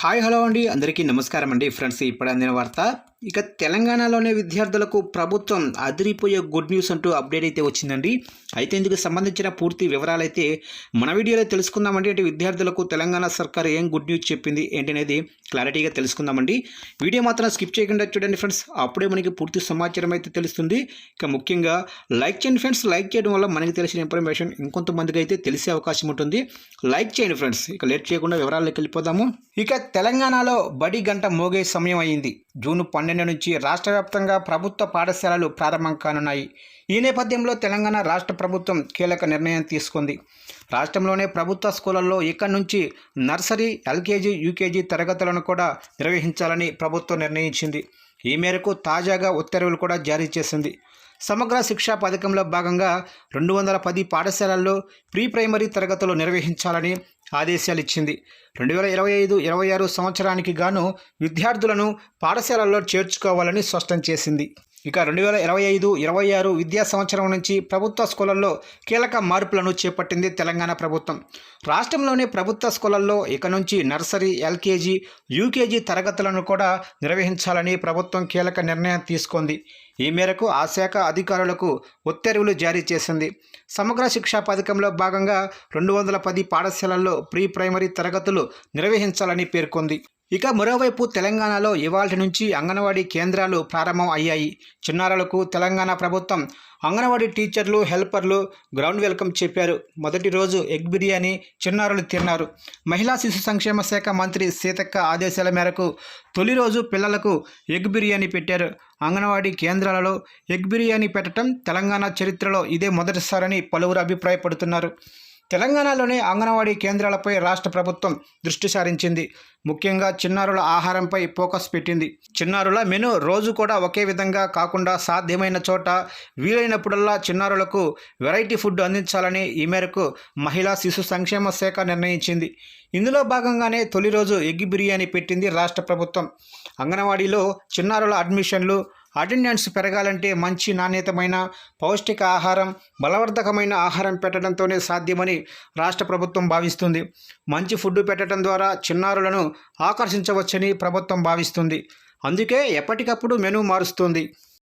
Hi hello అండి. అందరికీ నమస్కారం అండి ఫ్రెండ్స్ ఇప్పుడు అందిన వార్త. ఇక తెలంగాణలోనే విద్యార్థులకు ప్రభుత్వం అదిరిపోయే గుడ్ న్యూస్ అంటూ అప్డేట్ అయితే వచ్చిందండి. అయితే ఇందుకు సంబంధించిన పూర్తి వివరాలు అయితే మన వీడియోలో తెలుసుకుందామండి. అంటే విద్యార్థులకు తెలంగాణ సర్కార్ ఏం గుడ్ న్యూస్ చెప్పింది ఏంటనేది క్లారిటీగా తెలుసుకుందామండి. వీడియో మాత్రం స్కిప్ చేయకుండా చూడండి ఫ్రెండ్స్. అప్పుడే మనకి పూర్తి సమాచారం అయితే తెలుస్తుంది. ఇక ముఖ్యంగా లైక్ చేయండి ఫ్రెండ్స్. లైక్ చేయడం వల్ల మనకి తెలిసిన ఇన్ఫర్మేషన్ ఇంకొంతమందికి అయితే తెలిసే అవకాశం ఉంటుంది. లైక్ చేయండి ఫ్రెండ్స్. ఇక లేట్ చేయకుండా వివరాల్లోకి వెళ్ళిపోదాము. ఇక తెలంగాణలో బడి గంట మోగే సమయం అయింది. జూన్ పన్నెండు నుంచి రాష్ట్ర వ్యాప్తంగా ప్రభుత్వ పాఠశాలలు ప్రారంభం కానున్నాయి. ఈ నేపథ్యంలో తెలంగాణ రాష్ట్ర ప్రభుత్వం కీలక నిర్ణయం తీసుకుంది. రాష్ట్రంలోనే ప్రభుత్వ స్కూళ్ళల్లో ఇక్కడి నుంచి నర్సరీ ఎల్కేజీ యూకేజీ తరగతులను కూడా నిర్వహించాలని ప్రభుత్వం నిర్ణయించింది. ఈ మేరకు తాజాగా ఉత్తర్వులు కూడా జారీ చేసింది. సమగ్ర శిక్షా పథకంలో భాగంగా రెండు వందల పది పాఠశాలల్లో ప్రీ ప్రైమరీ తరగతులు నిర్వహించాలని ఆదేశాలు ఇచ్చింది. రెండు వేల ఇరవై ఐదు ఇరవై ఆరు సంవత్సరానికి గాను విద్యార్థులను పాఠశాలల్లో చేర్చుకోవాలని స్పష్టం చేసింది. ఇక రెండు వేల ఇరవై ఐదు ఇరవై ఆరు విద్యా సంవత్సరం నుంచి ప్రభుత్వ స్కూళ్ళలో కీలక మార్పులను చేపట్టింది తెలంగాణ ప్రభుత్వం. రాష్ట్రంలోని ప్రభుత్వ స్కూళ్ళలో ఇక నుంచి నర్సరీ ఎల్కేజీ యూకేజీ తరగతులను కూడా నిర్వహించాలని ప్రభుత్వం కీలక నిర్ణయం తీసుకుంది. ఈ మేరకు ఆ శాఖ అధికారులకు ఉత్తర్వులు జారీ చేసింది. సమగ్ర శిక్షా పథకంలో భాగంగా రెండు వందల పది పాఠశాలల్లో ప్రీ ప్రైమరీ తరగతులు నిర్వహించాలని పేర్కొంది. ఇక మరోవైపు తెలంగాణలో ఇవాళ నుంచి అంగన్వాడీ కేంద్రాలు ప్రారంభం అయ్యాయి. చిన్నారులకు తెలంగాణ ప్రభుత్వం అంగన్వాడీ టీచర్లు హెల్పర్లు గ్రౌండ్ వెల్కమ్ చెప్పారు. మొదటి రోజు ఎగ్ బిర్యానీ చిన్నారులు తిన్నారు. మహిళా శిశు సంక్షేమ శాఖ మంత్రి సీతక్క ఆదేశాల మేరకు తొలి రోజు పిల్లలకు ఎగ్ బిర్యానీ పెట్టారు. అంగన్వాడీ కేంద్రాలలో ఎగ్ బిర్యానీ పెట్టడం తెలంగాణ చరిత్రలో ఇదే మొదటిసారని పలువురు అభిప్రాయపడుతున్నారు. తెలంగాణలోని అంగన్వాడీ కేంద్రాలపై రాష్ట్ర ప్రభుత్వం దృష్టి సారించింది. ముఖ్యంగా చిన్నారుల ఆహారంపై ఫోకస్ పెట్టింది. చిన్నారుల మెను రోజు కూడా ఒకే విధంగా కాకుండా సాధ్యమైన చోట వీలైనప్పుడల్లా చిన్నారులకు వెరైటీ ఫుడ్ అందించాలని ఈ మేరకు మహిళా శిశు సంక్షేమ శాఖ నిర్ణయించింది. ఇందులో భాగంగానే తొలి రోజు ఎగ్ బిర్యానీ పెట్టింది రాష్ట్ర ప్రభుత్వం. అంగన్వాడీలో చిన్నారుల అడ్మిషన్లు అటెండెన్స్ పెరగాలంటే మంచి నాణ్యతమైన పౌష్టిక ఆహారం బలవర్ధకమైన ఆహారం పెట్టడంతోనే సాధ్యమని రాష్ట్ర ప్రభుత్వం భావిస్తుంది. మంచి ఫుడ్ పెట్టడం ద్వారా చిన్నారులను ఆకర్షించవచ్చని ప్రభుత్వం భావిస్తుంది. అందుకే ఎప్పటికప్పుడు మెనూ మారుస్తుంది.